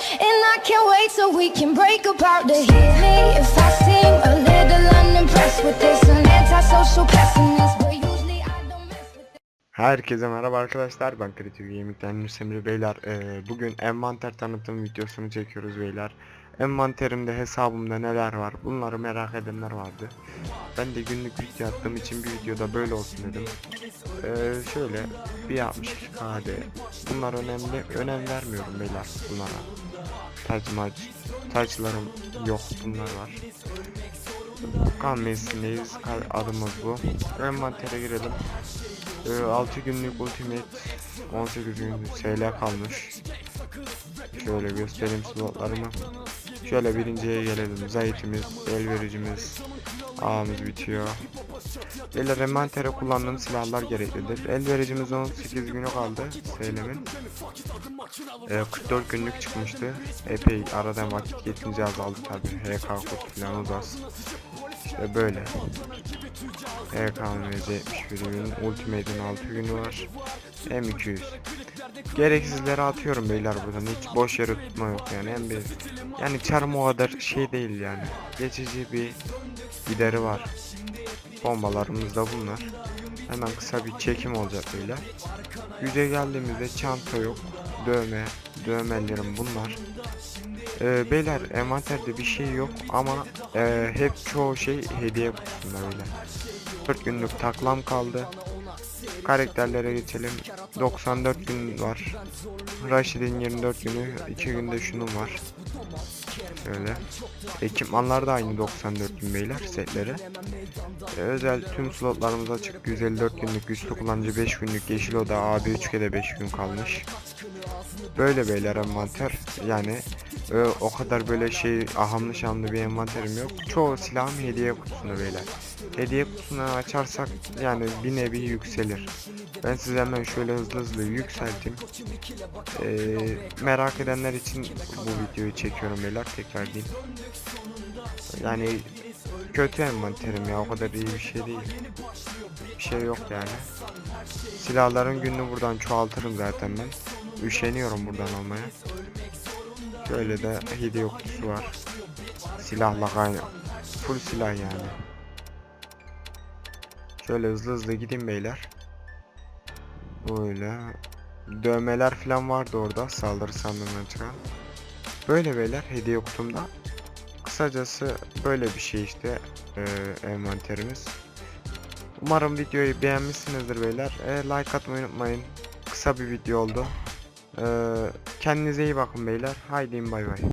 And I can't wait till we can break apart to hear me if I seem a little unimpressed with this. An antisocial pessimist, Herkese merhaba arkadaşlar ben Kreatif Gaming'den Emre beyler. Ee, bugün envanter tanıtım videosunu çekiyoruz beyler. Envanterimde hesabımda neler var bunları merak edenler vardı. Ben de günlük video attığım için bir videoda böyle olsun dedim. Ee, Şöyle bir 62 KD Bunlar önemli önem vermiyorum beyler bunlara Taç maç Taçlarım yok bunlar var Kan mevsimindeyiz adımız bu Envantere girelim ee, 6 günlük ultimate 18 gün SL kalmış. Şöyle göstereyim slotlarımı. Şöyle birinciye gelelim. Zayitimiz, elvericimiz, ağımız bitiyor. Beyler envantere kullandığım silahlar gereklidir. Elvericimiz 18 günü kaldı SL'min. Ee, 44 günlük çıkmıştı. Epey aradan vakit geçince azaldı tabi. HK kod falan uzas. İşte böyle. EKMZ 71 gün, Ultimate'in 6 günü var. M200. Gereksizleri atıyorum beyler buradan. Hiç boş yere tutma yok yani. Hem bir yani çarm o kadar şey değil yani. Geçici bir gideri var. Bombalarımız da bunlar. Hemen kısa bir çekim olacak beyler. Yüze geldiğimizde çanta yok. Dövme, dövmelerim bunlar. Ee, beyler envanterde bir şey yok ama e, hep çoğu şey hediye kutusunda beyler. 4 günlük taklam kaldı. Karakterlere geçelim. 94 gün var. Rashid'in 24 günü, 2 günde şunun var. Şöyle. Ekipmanlar da aynı 94 gün beyler setleri. Ee, özel tüm slotlarımız açık. 154 günlük güçlü kullanıcı 5 günlük yeşil oda AB 3G'de 5 gün kalmış. Böyle beyler envanter yani e, o kadar böyle şey ahamlı şamlı bir envanterim yok. Çoğu silahım hediye kutusunda beyler. Hediye kutusunu açarsak yani bir nevi yükselir. Ben size hemen şöyle hızlı hızlı yükselteyim. Ee, merak edenler için bu videoyu çekiyorum beyler tekrar diyeyim. Yani kötü envanterim ya o kadar iyi bir şey değil. Bir şey yok yani. Silahların gününü buradan çoğaltırım zaten ben. Üşeniyorum buradan almaya. Şöyle de hediye kutusu var. Silahla kaynak. Full silah yani. Şöyle hızlı hızlı gideyim beyler. Böyle. Dövmeler falan vardı orada saldırı sandığından çıkan. Böyle beyler hediye kutumda. Kısacası böyle bir şey işte e, envanterimiz. Umarım videoyu beğenmişsinizdir beyler. E, like atmayı unutmayın. Kısa bir video oldu. E, kendinize iyi bakın beyler. Haydi bay bay.